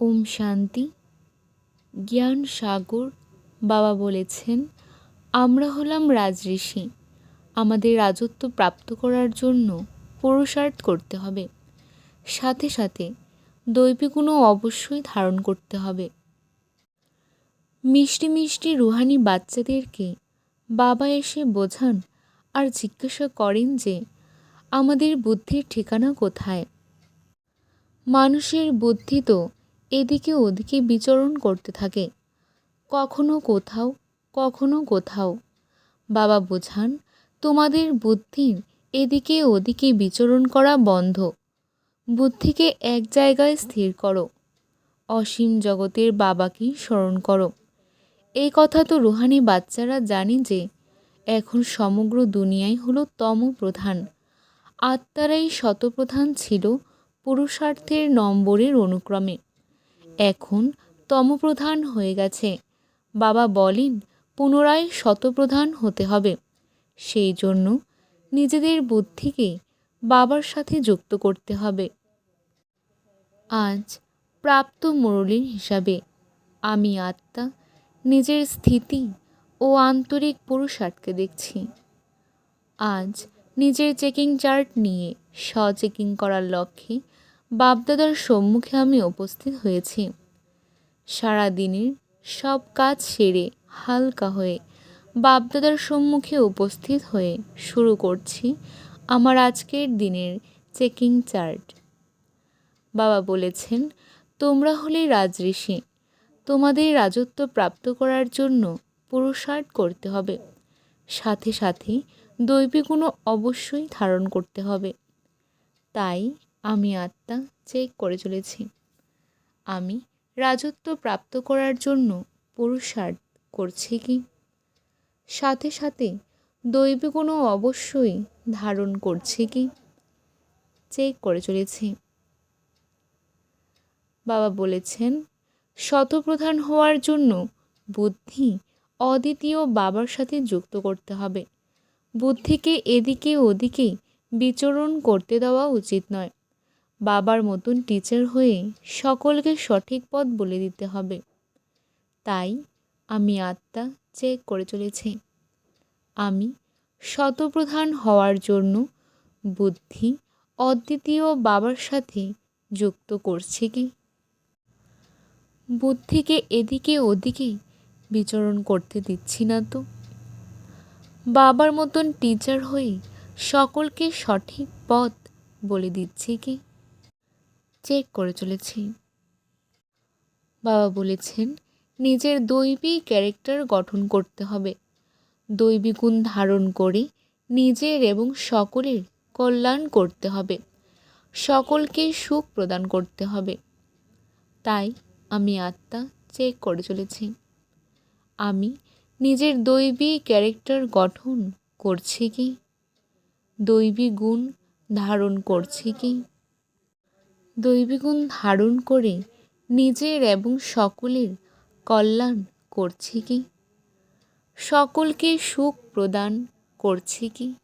ওম শান্তি। জ্ঞান সাগর, বাবা বলেছেন, আমরা হলাম রাজঋষি। আমাদের রাজত্ব প্রাপ্ত করার জন্য পুরুষার্থ করতে হবে। সাথে সাথে দৈবিগুণও অবশ্যই ধারণ করতে হবে। মিষ্টি মিষ্টি রুহানি বাচ্চাদেরকে বাবা এসে বোঝান আর জিজ্ঞাসা করেন যে, আমাদের বুদ্ধির ঠিকানা কোথায়? মানুষের বুদ্ধি তো এদিকে ওদিকে বিচরণ করতে থাকে। কখনো কোথাও কখনো কোথাও। বাবা বোঝান, তোমাদের বুদ্ধির এদিকে ওদিকে বিচরণ করা বন্ধ। বুদ্ধিকে এক জায়গায় স্থির করো। অসীম জগতের বাবাকেই স্মরণ করো। এই কথা তো রুহানি বাচ্চারা জানে যে, এখন সমগ্র দুনিয়াই হলো তম প্রধান আত্মারাই শতপ্রধান ছিল পুরুষার্থের নম্বরের অনুক্রমে। এখন তমপ্রধান হয়ে গেছে। বাবা বলেন, পুনরায় শতপ্রধান হতে হবে। সেই জন্য নিজেদের বুদ্ধিকে বাবার সাথে যুক্ত করতে হবে। আজ প্রাপ্ত মুরলীর হিসাবে আমি আত্মা, নিজের স্থিতি ও আন্তরিক পুরুষার্থকে দেখছি। আজ নিজের চেকিং চার্ট নিয়ে স্ব চেকিং করার লক্ষ্যে বাপদাদার সম্মুখে আমি উপস্থিত হয়েছি। সারা দিনের সব কাজ সেরে হালকা হয়ে বাপদাদার সম্মুখে উপস্থিত হয়ে শুরু করছি আমার আজকের দিনের চেকিং চার্ট। বাবা বলেছেন, তোমরা হলে রাজঋষি, তোমাদের রাজত্ব প্রাপ্ত করার জন্য পুরুষার্থ করতে হবে। সাথে সাথে দৈবিগুণও অবশ্যই ধারণ করতে হবে। তাই আমি আত্মা চেক করে চলেছি। আমি রাজত্ব প্রাপ্ত করার জন্য পুরুষার্থ করছি কি? সাথে সাথে দৈবিগুণও অবশ্যই ধারণ করছি কি? চেক করে চলেছি। বাবা বলেছেন, শতপ্রধান হওয়ার জন্য বুদ্ধি অদ্বিতীয় বাবার সাথে যুক্ত করতে হবে। বুদ্ধিকে এদিকে ওদিকে বিচরণ করতে দেওয়া উচিত নয়। বাবার মতন টিচার হয়ে সকলকে সঠিক পথ বলে দিতে হবে। তাই আমি আত্মা চেক করে চলেছি। আমি শতপ্রধান হওয়ার জন্য বুদ্ধি অদ্বিতীয় বাবার সাথে যুক্ত করছি কি? বুদ্ধিকে এদিকে ওদিকে বিচরণ করতে দিচ্ছি না তো। বাবার মতন টিচার হয়ে সকলকে সঠিক পথ বলে দিচ্ছি কি? চেক করে চলেছি। বাবা বলেছেন, নিজের দৈবী ক্যারেক্টার গঠন করতে হবে। দৈবী গুণ ধারণ করে নিজের এবং সকলের কল্যাণ করতে হবে। সকলকে সুখ প্রদান করতে হবে। তাই আমি আত্মা চেক করে চলেছি। আমি নিজের দৈবী ক্যারেক্টার গঠন করছি কি? দৈবী গুণ ধারণ করছি কি? দৈবী গুণ ধারণ করে নিজের এবং সকলের কল্যাণ করছি কি? সকলকে সুখ প্রদান করছি কি?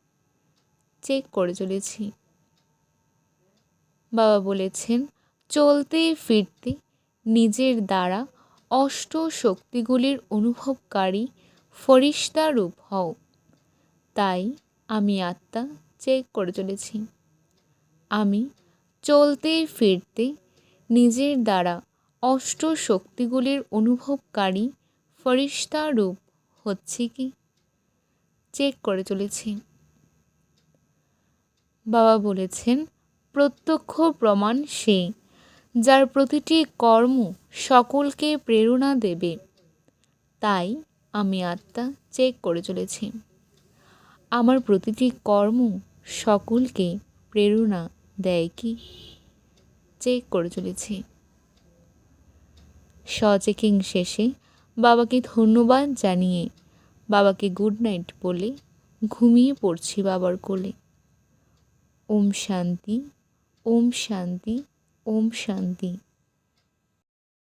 চেক করে চলেছি। বাবা বলেছেন, চলতে ফিরতে নিজের দ্বারা অষ্ট শক্তিগুলির অনুভবকারী ফরিস্তা রূপ হও। তাই আমি আত্মা চেক করে চলেছি। আমি চলতে ফিরতে নিজের দ্বারা অষ্ট শক্তিগুলির অনুভবকারী ফরিস্তা রূপ হচ্ছে কি? চেক করে চলেছি। বাবা বলেছেন, প্রত্যক্ষ প্রমাণ সে, যার প্রতিটি কর্ম সকলকে প্রেরণা দেবে। তাই আমি আত্মা চেক করে চলেছি। আমার প্রতিটি কর্ম সকলকে প্রেরণা দেয় কি? চেক করে চলেছি। চেকিং শেষে বাবাকে ধন্যবাদ জানিয়ে বাবাকে গুড নাইট বলে ঘুমিয়ে পড়ছি বাবার কোলে। ওম শান্তি ওম শান্তি ওম শান্তি।